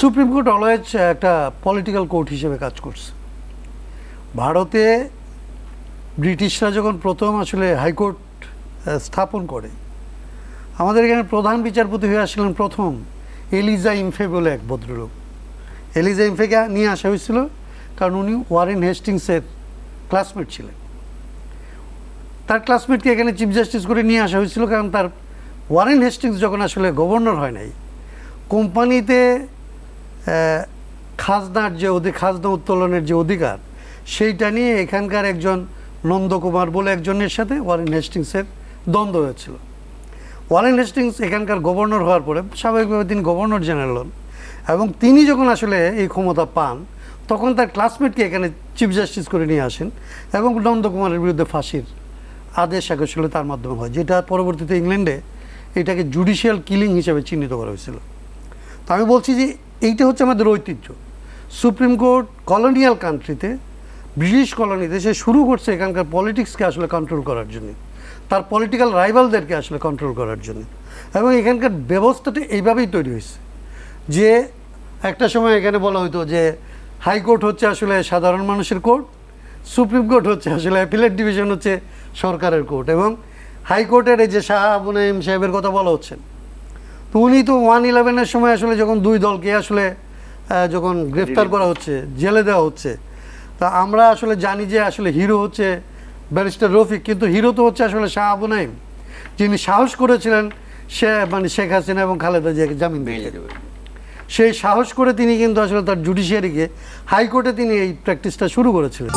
Supreme court always একটা political court হিসেবে কাজ করছে। ভারতে ব্রিটিশরা যখন প্রথম আসলে হাইকোর্ট স্থাপন করে, আমাদের এখানে প্রধান বিচারপতি হয়ে আসলেন প্রথম এলিজা ইমফে বলে এক ভদ্রলোক। এলিজা ইমফেকে নিয়ে আসা হয়েছিল কারণ উনি ওয়ারেন হেস্টিংসের ক্লাসমেট ছিলেন। তার ক্লাসমেটকে এখানে চিফ জাস্টিস করে নিয়ে আসা হয়েছিল কারণ তার ওয়ারেন হেস্টিংস যখন আসলে গভর্নর হয় নাই কোম্পানিতে খাজনার যে অধিক খাজনা উত্তোলনের যে অধিকার, সেইটা নিয়ে এখানকার একজন নন্দকুমার বলে একজনের সাথে ওয়ারেন হেস্টিংসের দ্বন্দ্ব হয়েছিল। ওয়ারেন হেস্টিংস এখানকার গভর্নর হওয়ার পরে স্বাভাবিকভাবে তিনি গভর্নর জেনারেল হন এবং তিনি যখন আসলে এই ক্ষমতা পান, তখন তার ক্লাসমেটকে এখানে চিফ জাস্টিস করে নিয়ে আসেন এবং নন্দকুমারের বিরুদ্ধে ফাঁসির আদেশ আসলে তার মাধ্যমে হয়, যেটা পরবর্তীতে ইংল্যান্ডে এটাকে জুডিশিয়াল কিলিং হিসেবে চিহ্নিত করা হয়েছিল। তো আমি বলছি যে এইটা হচ্ছে আমাদের ঐতিহ্য। সুপ্রিম কোর্ট কলোনিয়াল কান্ট্রিতে, ব্রিটিশ কলোনিতে সে শুরু করছে এখানকার পলিটিক্সকে আসলে কন্ট্রোল করার জন্য, তার পলিটিক্যাল রাইভালদেরকে আসলে কন্ট্রোল করার জন্য। এবং এখানকার ব্যবস্থাটা এইভাবেই তৈরি হয়েছে যে একটা সময় এখানে বলা হতো যে হাইকোর্ট হচ্ছে আসলে সাধারণ মানুষের কোর্ট সুপ্রিম কোর্ট হচ্ছে আসলে অ্যাপিলেট ডিভিশন হচ্ছে সরকারের কোর্ট এবং হাইকোর্টের এই যে শাহ মুনাইম সাহেবের কথা বলা হচ্ছে তো উনি তো ওয়ান ইলেভেনের সময় আসলে যখন দুই দলকে আসলে যখন গ্রেফতার করা হচ্ছে জেলে দেওয়া হচ্ছে তা আমরা আসলে জানি যে আসলে হিরো হচ্ছে ব্যারিস্টার রফিক কিন্তু হিরো তো হচ্ছে আসলে শাহ আবু নাইম যিনি সাহস করেছিলেন সে মানে শেখ হাসিনা এবং খালেদা জিয়াকে জামিন দিয়েছে সেই সাহস করে তিনি কিন্তু আসলে তার জুডিশিয়ারিকে হাইকোর্টে তিনি এই প্র্যাকটিসটা শুরু করেছিলেন।